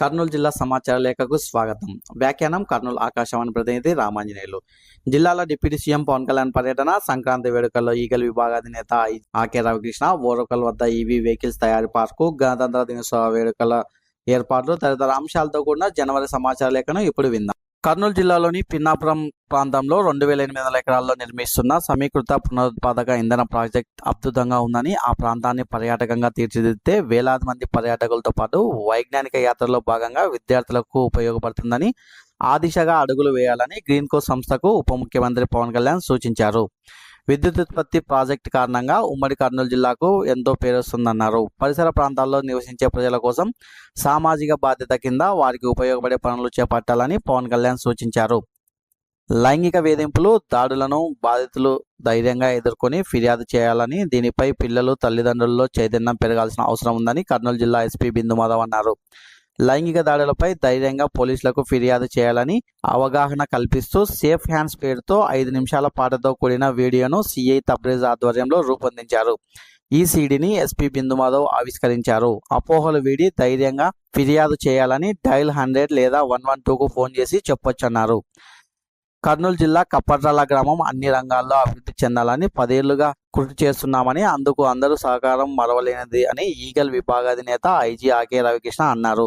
కర్నూలు జిల్లా సమాచార లేఖకు స్వాగతం. వ్యాఖ్యానం కర్నూలు ఆకాశవాణి ప్రతినిధి రామాంజనేయులు. జిల్లాలో డిప్యూటీ సీఎం పవన్ కళ్యాణ్ పర్యటన సంక్రాంతి వేడుకల్లో ఈగల్ విభాగాధినేత ఆకే రవికృష్ణ ఓరకల్ వద్ద ఈవీ వెహికల్స్ తయారీ పార్కు గణతంత్ర దినోత్సవ వేడుకల ఏర్పాట్లు తదితర అంశాలతో కూడిన జనవరి సమాచార లేఖను ఇప్పుడు విందాం. కర్నూలు జిల్లాలోని పిన్నాపురం ప్రాంతంలో రెండు వేల ఎనిమిది వందల ఎకరాల్లో నిర్మిస్తున్న సమీకృత పునరుత్పాదక ఇంధన ప్రాజెక్ట్ అద్భుతంగా ఉందని ఆ ప్రాంతాన్ని పర్యాటకంగా తీర్చిదిద్దితే వేలాది మంది పర్యాటకులతో పాటు వైజ్ఞానిక యాత్రలో భాగంగా విద్యార్థులకు ఉపయోగపడుతుందని ఆ దిశగా అడుగులు వేయాలని గ్రీన్ కో సంస్థకు ఉప ముఖ్యమంత్రి పవన్ కళ్యాణ్ సూచించారు. విద్యుత్ ఉత్పత్తి ప్రాజెక్ట్ కారణంగా ఉమ్మడి కర్నూలు జిల్లాకు ఎంతో పేరొస్తుందన్నారు పరిసర ప్రాంతాల్లో నివసించే ప్రజల కోసం సామాజిక బాధ్యత కింద వారికి ఉపయోగపడే పనులు చేపట్టాలని పవన్ కళ్యాణ్ సూచించారు. లైంగిక వేధింపులు దాడులను బాధితులు ధైర్యంగా ఎదుర్కొని ఫిర్యాదు చేయాలని దీనిపై పిల్లలు తల్లిదండ్రుల్లో చైతన్యం పెరగాల్సిన అవసరం ఉందని కర్నూలు జిల్లా ఎస్పీ బిందు మాధవ్ అన్నారు. లైంగిక దాడులపై ధైర్యంగా పోలీసులకు ఫిర్యాదు చేయాలని అవగాహన కల్పిస్తూ సేఫ్ హ్యాండ్స్ పేరుతో ఐదు నిమిషాల పాటతో కూడిన వీడియోను సిఐ తబ్రేజ్ ఆధ్వర్యంలో రూపొందించారు. ఈ సీడీని ఎస్పీ బిందు మాధవ్ ఆవిష్కరించారు. అపోహలు వీడి ధైర్యంగా ఫిర్యాదు చేయాలని డైల్ హండ్రెడ్ లేదా వన్ వన్ టూకు ఫోన్ చేసి చెప్పొచ్చన్నారు. కర్నూలు జిల్లా కప్పట్రాల గ్రామం అన్ని రంగాల్లో అభివృద్ధి చెందాలని పదేళ్ళుగా కృషి చేస్తున్నామని అందుకు అందరూ సహకారం మరవలేనిది అని ఈగల్ విభాగాధినేత ఐజీ ఆకే రవికృష్ణ అన్నారు.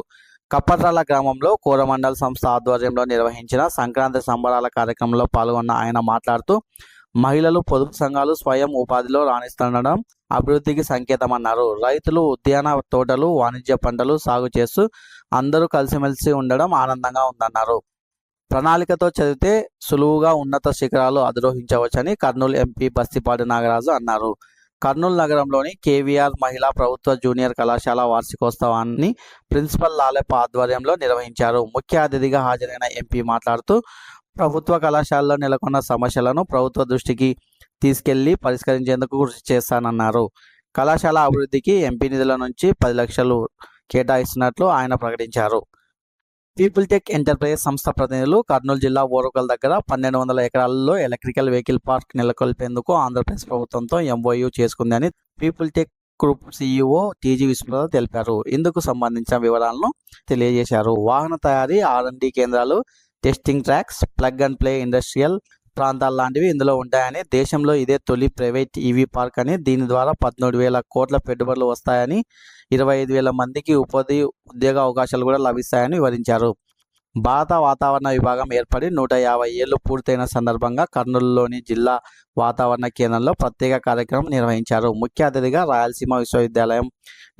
కప్పట్రాల గ్రామంలో కోరమండల్ సంస్థ ఆధ్వర్యంలో నిర్వహించిన సంక్రాంతి సంబరాల కార్యక్రమంలో పాల్గొన్న ఆయన మాట్లాడుతూ మహిళలు పొదుపు సంఘాలు స్వయం ఉపాధిలో రాణిస్తుండడం అభివృద్ధికి సంకేతమన్నారు. రైతులు ఉద్యాన తోటలు వాణిజ్య పంటలు సాగు చేస్తూ అందరూ కలిసిమెలిసి ఉండడం ఆనందంగా ఉందన్నారు. ప్రణాళికతో చదివితే సులువుగా ఉన్నత శిఖరాలు అధిరోహించవచ్చని కర్నూలు ఎంపీ బస్తిపాటి నాగరాజు అన్నారు. కర్నూలు నగరంలోని కేవీఆర్ మహిళా ప్రభుత్వ జూనియర్ కళాశాల వార్షికోత్సవాన్ని ప్రిన్సిపల్ లాలెప్ప ఆధ్వర్యంలో నిర్వహించారు. ముఖ్య అతిథిగా హాజరైన ఎంపీ మాట్లాడుతూ ప్రభుత్వ కళాశాలలో నెలకొన్న సమస్యలను ప్రభుత్వ దృష్టికి తీసుకెళ్ళి పరిష్కరించేందుకు కృషి చేస్తానన్నారు. కళాశాల అభివృద్ధికి ఎంపీ నిధుల నుంచి పది లక్షలు కేటాయిస్తున్నట్లు ఆయన ప్రకటించారు. పీపుల్ టెక్ ఎంటర్ప్రైజ్ సంస్థ ప్రతినిధులు కర్నూలు జిల్లా ఓరుకల్ దగ్గర పన్నెండు వందల ఎకరాల్లో ఎలక్ట్రికల్ వెహికల్ పార్క్ నెలకొల్పేందుకు ఆంధ్రప్రదేశ్ ప్రభుత్వంతో ఎంఓయూ చేసుకుందని People Tech Group CEO TG Vishwanath తెలిపారు. ఇందుకు సంబంధించిన వివరాలను తెలియజేశారు. వాహన తయారీ ఆర్ఎండి కేంద్రాలు testing tracks plug and play industrial ప్రాంతాలు లాంటివి ఇందులో ఉంటాయని దేశంలో ఇదే తొలి ప్రైవేట్ ఈవీ పార్క్ అని దీని ద్వారా పద్మూడు వేల కోట్ల పెట్టుబడులు వస్తాయని ఇరవై ఐదు వేల మందికి ఉపాధి ఉద్యోగ అవకాశాలు కూడా లభిస్తాయని వివరించారు. భారత వాతావరణ విభాగం ఏర్పడి నూట యాభై ఏళ్ళు పూర్తయిన సందర్భంగా కర్నూలులోని జిల్లా వాతావరణ కేంద్రంలో ప్రత్యేక కార్యక్రమం నిర్వహించారు. ముఖ్య అతిథిగా రాయలసీమ విశ్వవిద్యాలయం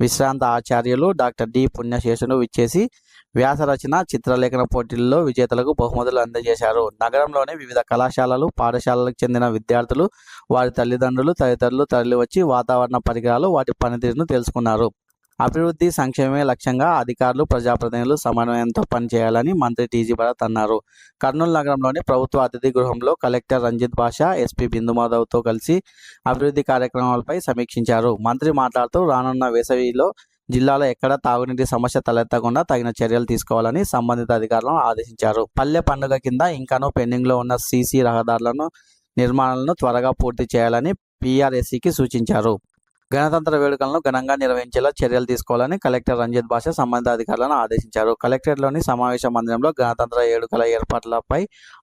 విశ్రాంత ఆచార్యులు డాక్టర్ డి పుణ్యశేషును విచ్చేసి వ్యాసరచన చిత్రలేఖన పోటీల్లో విజేతలకు బహుమతులు అందజేశారు. నగరంలోని వివిధ కళాశాలలు పాఠశాలలకు చెందిన విద్యార్థులు వారి తల్లిదండ్రులు తదితరులు తరలివచ్చి వాతావరణ పరికరాలు వాటి పనితీరును తెలుసుకున్నారు. అభివృద్ధి సంక్షేమే లక్ష్యంగా అధికారులు ప్రజాప్రతినిధులు సమన్వయంతో పనిచేయాలని మంత్రి టీజీ భరత్ అన్నారు. కర్నూలు నగరంలోని ప్రభుత్వ అతిథి గృహంలో కలెక్టర్ రంజిత్ బాషా ఎస్పీ బిందుమాధవ్తో కలిసి అభివృద్ధి కార్యక్రమాలపై సమీక్షించారు. మంత్రి మాట్లాడుతూ రానున్న వేసవిలో జిల్లాలో ఎక్కడ తాగునీటి సమస్య తలెత్తకుండా తగిన చర్యలు తీసుకోవాలని సంబంధిత అధికారులను ఆదేశించారు. పల్లె పండుగ కింద ఇంకానూ పెండింగ్లో ఉన్న సీసీ రహదారులను నిర్మాణాలను త్వరగా పూర్తి చేయాలని పీఆర్ఎస్సీకి సూచించారు. గణతంత్ర వేడుకలను ఘనంగా నిర్వహించేలా చర్యలు తీసుకోవాలని కలెక్టర్ రంజిత్ భాష సంబంధిత అధికారులను ఆదేశించారు. కలెక్టరేట్లోని సమావేశ మందిరంలో గణతంత్ర వేడుకల ఏర్పాట్లపై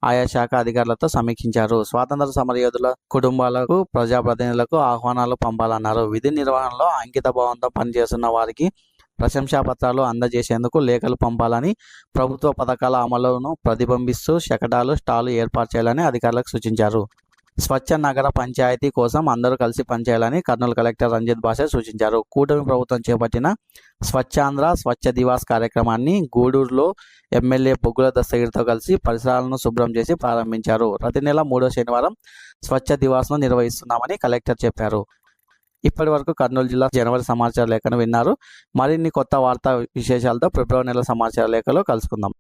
ఆయా శాఖ అధికారులతో సమీక్షించారు. స్వాతంత్ర సమరయోధుల కుటుంబాలకు ప్రజాప్రతినిధులకు ఆహ్వానాలు పంపాలన్నారు. విధి నిర్వహణలో అంకిత భావంతో పనిచేస్తున్న వారికి ప్రశంసా పత్రాలు అందజేసేందుకు లేఖలు పంపాలని ప్రభుత్వ పథకాల అమలును ప్రతిబింబిస్తూ శకటాలు స్టాలు ఏర్పాటు చేయాలని అధికారులకు సూచించారు. స్వచ్ఛ నగర పంచాయతీ కోసం అందరూ కలిసి పనిచేయాలని కర్నూలు కలెక్టర్ రంజిత్ బాషా సూచించారు. కూటమి ప్రభుత్వం చేపట్టిన స్వచ్ఛాంధ్ర స్వచ్ఛ దివాస్ కార్యక్రమాన్ని గూడూరులో ఎమ్మెల్యే బొగ్గుల దస్తగిరితో కలిసి పరిసరాలను శుభ్రం చేసి ప్రారంభించారు. ప్రతి నెల మూడో శనివారం స్వచ్ఛ దివాస్ను నిర్వహిస్తున్నామని కలెక్టర్ చెప్పారు. ఇప్పటి వరకు కర్నూలు జిల్లా జనవరి సమాచార లేఖను విన్నారు. మరిన్ని కొత్త వార్తా విశేషాలతో ఫిబ్రవరి నెల సమాచార లేఖలో కలుసుకుందాం.